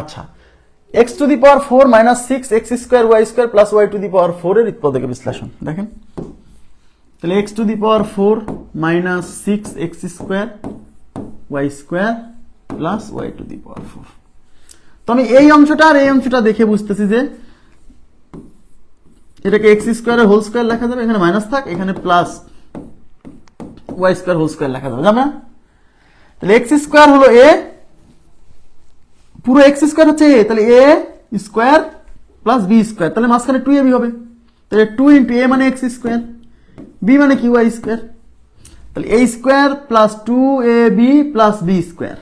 আচ্ছা x to the power four minus six x square y square plus y to the power four এর উৎপাদকের বিশ্লেষণ। দেখেন, তাহলে x to the power four minus six x square y square plus y to the power four তো আমি এই অংশটা আর এই অংশটা দেখে বুঝতেছি যে এটাকে এক্স স্কোয়ারের হোল স্কোয়ার লেখা যাবে, এখানে মাইনাস থাক, এখানে plus y square whole square লেখা যাবে। যাবে না তাহলে এক্স স্কোয়ার হলো এ পুরো এক্স স্কোয়ার হচ্ছে এ, তাহলে a square plus b square তাহলে মাঝখানে টু এ বি হবে। তাহলে টু ইন্টু এ মানে এক্স স্কোয়ার বি মানে কি ওয়াই স্কোয়ার তাহলে a square plus two a b plus b square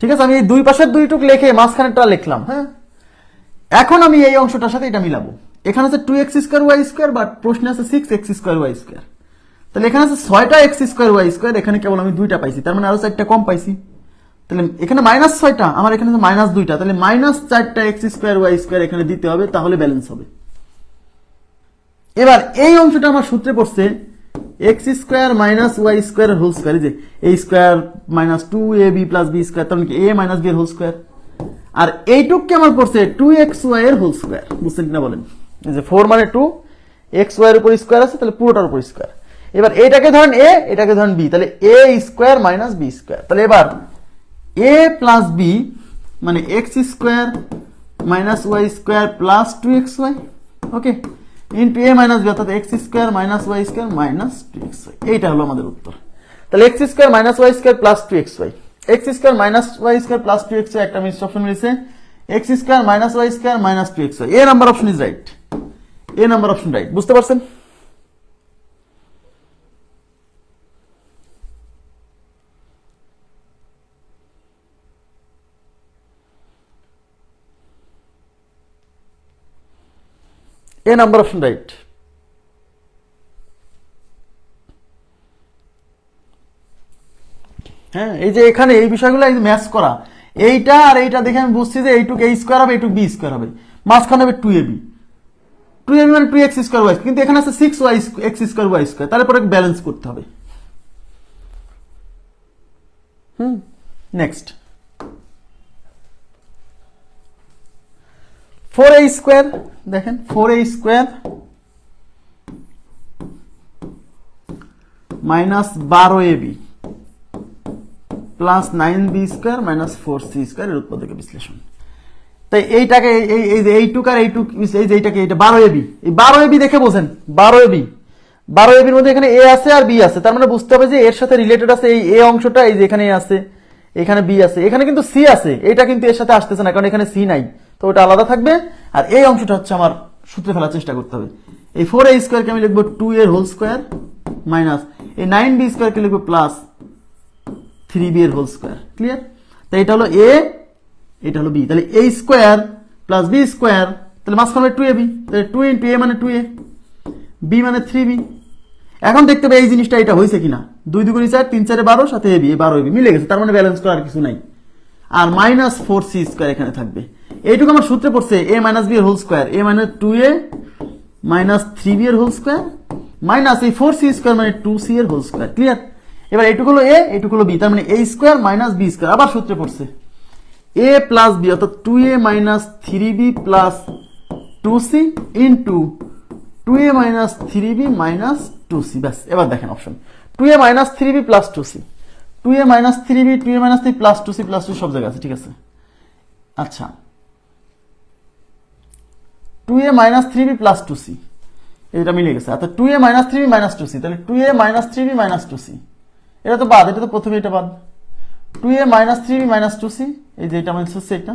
ঠিক আছে, আমি দুই পাশের দুইটুক লিখে মাঝখানেরটা লিখলাম হ্যাঁ? এখন আমি এই অংশটার সাথে এটা মিলাবো। এখানে আছে two x square y square but প্রশ্নে আছে six x square y square তাহলে এখানে আছে ছয়টা এক্স স্কোয়ার ওয়াই স্কোয়ার এখানে কেবল আমি দুইটা পাইছি, তার মানে আরও চারটা কম পাইছি। তাহলে এখানে মাইনাস ছয়টা, আমার এখানে মাইনাস দুইটা, তাহলে মাইনাস চারটা এক্স স্কোয়ার ওয়াই স্কোয়ার এখানে দিতে হবে, তাহলে ব্যালেন্স হবে। এবার এই অংশটা আমার সূত্রে পড়ছে x square minus y square whole square যে a square minus two a b plus b square তার মানে কি এ মাইনাস বি এর হোল স্কোয়ার আর এইটুককে আমার পড়ছে টু এক্স ওয়াই এর হোল স্কোয়ার বুঝছেন কিনা বলেন? যে ফোর মানে টু এক্স ওয়াই এর উপর স্কোয়ার আছে, তাহলে পুরোটার উপর স্কোয়ার এবার এটাকে ধরেন এ এটাকে ধরেন বি তাহলে a square minus b square তাহলে এবার এ প্লাস বি মানে x square minus y square plus two x y okay into a minus b অর্থাৎ x square minus y square minus two x y এইটা হলো আমাদের উত্তর। তাহলে x square minus y square plus two x y x square minus y square plus two x y একটা মিশ্র option মিলেছে। X square minus y square minus two x y a number option is right a number option right বুঝতে পারছেন? এ number option right হ্যাঁ এই যে এখানে এই বিষয়গুলো ম্যাচ করা, এইটা আর এইটা দেখে আমি বুঝছি যে এইটুক এই স্কোয়ার হবে, এইটুক বি স্কোয়ার হবে। মাঝখানে হবে two a b two a b মানে টু এক্স স্কোয়ার ওয়াই কিন্তু এখানে আছে six y x square y square তারপরে ব্যালেন্স করতে হবে। Hmm next four a square দেখেন ফোর এ স্কোয়ার মাইনাস বারো a b plus nine b square minus four c square এর উৎপাদকের বিশ্লেষণ। তাই এইটাকে, এই এই যে এইটুক আর এইটুক, এই যে এইটাকে এটা বারো এবি এই বারো এবি দেখে বোঝেন, বারো এবি বারো এবির মধ্যে এখানে এ আছে আর বি আছে, তার মানে বুঝতে হবে যে এর সাথে রিলেটেড আছে এই এ অংশটা, এই যে এখানে আছে, এখানে বি আছে, এখানে কিন্তু সি আছে, এটা কিন্তু এর সাথে আসতেছে না, কারণ এখানে সি নাই। তো ওটা আলাদা থাকবে, আর এই অংশটা হচ্ছে আমার সূত্রে ফেলার চেষ্টা করতে হবে। এই ফোর এ স্কোয়ারকে আমি লিখব টু এর হোল স্কোয়ার মাইনাস এই নাইন বি স্কোয়ারকে লিখব প্লাস থ্রি বি এর হোল স্কোয়ার ক্লিয়ার তাই এটা হলো এ এটা হলো বি তাহলে a square plus b square তাহলে মাঝখানে টু এ বি তাহলে টু ইন্টু এ মানে টু এ বি মানে থ্রি বি এখন দেখতে হবে এই জিনিসটা এটা হয়েছে কিনা। দুই দুগুণি চার, তিন চারে বারো, সাথে এবি এই বারো এবি মিলে গেছে, তার মানে ব্যালেন্স করার কিছু নাই। আর মাইনাস ফোর সি স্কোয়ার এখানে থাকবে। এইটুকু আমার সূত্রে পড়ছে এ মাইনাস বি এর whole square A minus two A minus three B এর হোল স্কোয়ার মাইনাস এই ফোর সি স্কোয়ার মানে টু সি এর হোল স্কোয়ার ক্লিয়ার এবার এইটুকু হলো এ এইটুকু হলো বি তার মানে A square minus B square আবার সূত্রে পড়ছে। এ প্লাস বি অর্থাৎ two A minus three B plus two C into two A minus three B minus two C ব্যাস, এবার দেখেন option two A minus three B plus two C two A minus three B two A minus three plus two C plus two সব জায়গায় আছে, ঠিক আছে? আচ্ছা two A minus three B plus two C এটা মিলে গেছে। অর্থাৎ two A minus three B minus two C তাহলে two A minus three B minus two C এটা তো বাদ, এটা তো প্রথমে এটা বাদ। Two A minus three B minus two C এই যে এটা মাইনাস হচ্ছে এটা।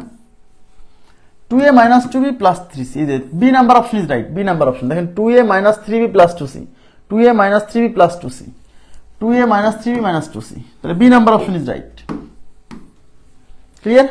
Two A minus two B plus three C এই যে B number option is right B number option দেখেন two A minus three B plus two C two A minus three B plus two C two A minus three B minus two C তাহলে B number option is right clear